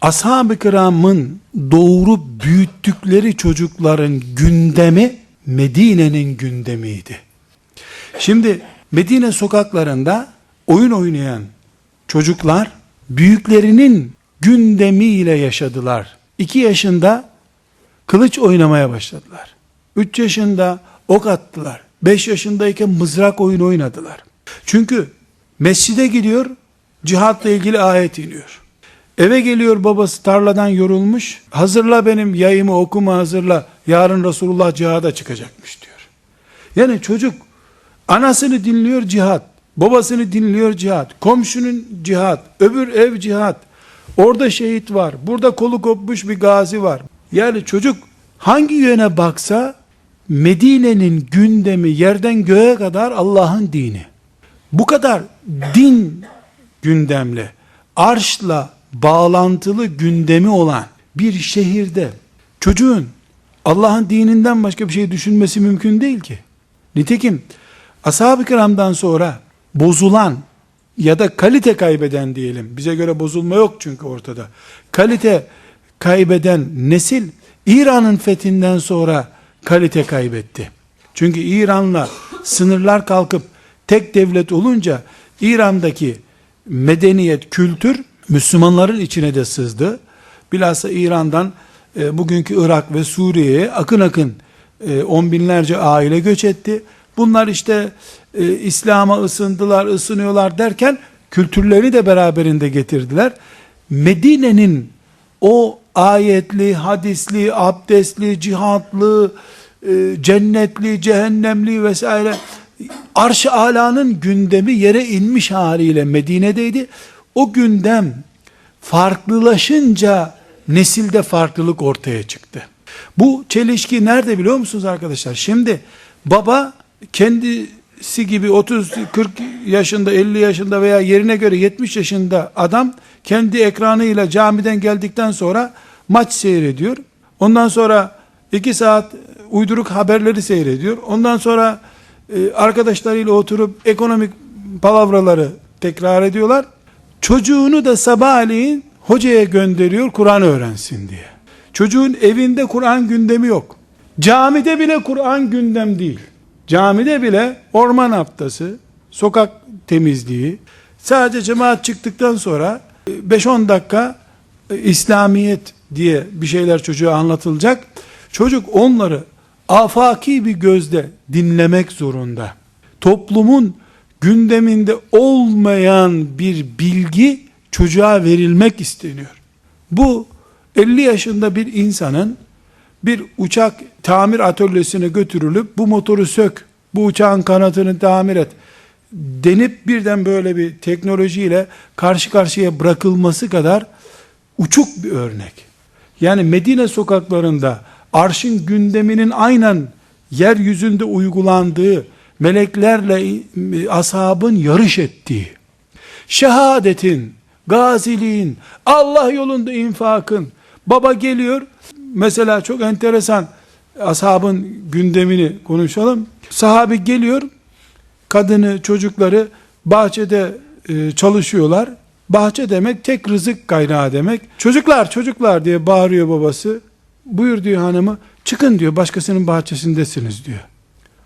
ashab-ı kiramın doğurup büyüttükleri çocukların gündemi Medine'nin gündemiydi. Şimdi Medine sokaklarında oyun oynayan çocuklar büyüklerinin gündemiyle yaşadılar. 2 yaşında kılıç oynamaya başladılar. 3 yaşında ok attılar. 5 yaşındayken mızrak oyunu oynadılar. Çünkü mescide gidiyor, cihatla ilgili ayet iniyor. Eve geliyor babası tarladan yorulmuş. Hazırla benim yayımı okuma hazırla. Yarın Resulullah cihada çıkacakmış diyor. Yani çocuk anasını dinliyor cihat. Babasını dinliyor cihat. Komşunun cihat. Öbür ev cihat. Orada şehit var. Burada kolu kopmuş bir gazi var. Yani çocuk hangi yöne baksa Medine'nin gündemi yerden göğe kadar Allah'ın dini. Bu kadar din gündemli, arşla bağlantılı gündemi olan bir şehirde çocuğun Allah'ın dininden başka bir şey düşünmesi mümkün değil ki. Nitekim ashab-ı kiramdan sonra bozulan ya da kalite kaybeden diyelim. Bize göre bozulma yok çünkü ortada. Kalite kaybeden nesil İran'ın fethinden sonra kalite kaybetti. Çünkü İran'la sınırlar kalkıp tek devlet olunca İran'daki medeniyet, kültür Müslümanların içine de sızdı. Bilhassa İran'dan e, bugünkü Irak ve Suriye'ye akın akın e, on binlerce aile göç etti. Bunlar işte e, İslam'a ısındılar, ısınıyorlar derken kültürleri de beraberinde getirdiler. Medine'nin o ayetli, hadisli, abdestli, cihatlı, e, cennetli, cehennemli vesaire arş-ı alanın gündemi yere inmiş haliyle Medine'deydi. O gündem farklılaşınca nesilde farklılık ortaya çıktı. Bu çelişki nerede biliyor musunuz arkadaşlar? Şimdi baba kendisi gibi 30 40 yaşında 50 yaşında veya yerine göre 70 yaşında adam kendi ekranıyla camiden geldikten sonra maç seyrediyor. Ondan sonra 2 saat uyduruk haberleri seyrediyor. Ondan sonra e, arkadaşlarıyla oturup ekonomik palavraları tekrar ediyorlar. Çocuğunu da sabahleyin hocaya gönderiyor Kur'an öğrensin diye. Çocuğun evinde Kur'an gündemi yok. Camide bile Kur'an gündem değil. Camide bile orman haftası, sokak temizliği, sadece cemaat çıktıktan sonra 5-10 dakika e, İslamiyet diye bir şeyler çocuğa anlatılacak. Çocuk onları afaki bir gözle dinlemek zorunda. Toplumun gündeminde olmayan bir bilgi çocuğa verilmek isteniyor. Bu 50 yaşında bir insanın bir uçak tamir atölyesine götürülüp bu motoru sök, bu uçağın kanatını tamir et denip birden böyle bir teknolojiyle karşı karşıya bırakılması kadar uçuk bir örnek. Yani Medine sokaklarında arşın gündeminin aynen yeryüzünde uygulandığı meleklerle ashabın yarış ettiği, şehadetin, gaziliğin, Allah yolunda infakın, baba geliyor, mesela çok enteresan, ashabın gündemini konuşalım, sahabi geliyor, kadını, çocukları bahçede e, çalışıyorlar, bahçe demek tek rızık kaynağı demek, çocuklar, çocuklar diye bağırıyor babası, buyur diyor hanımı, çıkın diyor, başkasının bahçesindesiniz diyor.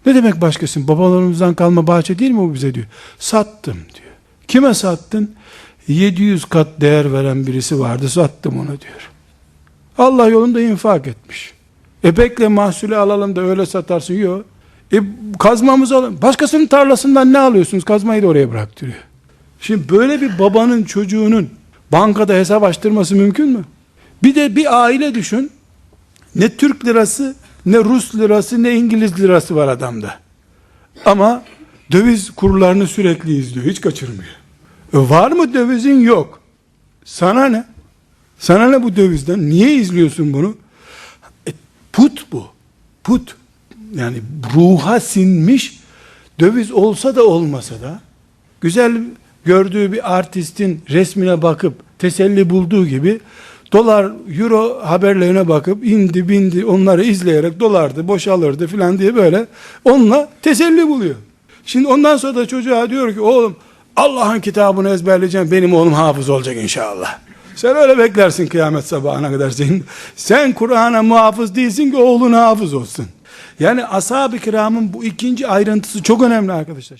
Ne demek başkasın? Babalarımızdan kalma bahçe değil mi bu bize diyor. Sattım diyor. Kime sattın? 700 kat değer veren birisi vardı sattım onu diyor. Allah yolunda infak etmiş. E bekle mahsulü alalım da öyle satarsın. Yok. E kazmamızı alın. Başkasının tarlasından ne alıyorsunuz? Kazmayı da oraya bıraktırıyor. Şimdi böyle bir babanın çocuğunun bankada hesap açtırması mümkün mü? Bir de bir aile düşün. Ne Türk lirası ne Rus lirası ne İngiliz lirası var adamda. Ama döviz kurlarını sürekli izliyor. Hiç kaçırmıyor. E var mı dövizin? Yok. Sana ne? Sana ne bu dövizden? Niye izliyorsun bunu? E, put bu. Put. Yani ruha sinmiş döviz olsa da olmasa da güzel gördüğü bir artistin resmine bakıp teselli bulduğu gibi dolar euro haberlerine bakıp indi bindi onları izleyerek dolardı boşalırdı filan diye böyle onunla teselli buluyor. Şimdi ondan sonra da çocuğa diyor ki oğlum Allah'ın kitabını ezberleyeceğim benim oğlum hafız olacak inşallah. Sen öyle beklersin kıyamet sabahına kadar senin. Sen Kur'an'a muhafız değilsin ki oğlun hafız olsun. Yani ashab-ı kiramın bu ikinci ayrıntısı çok önemli arkadaşlar.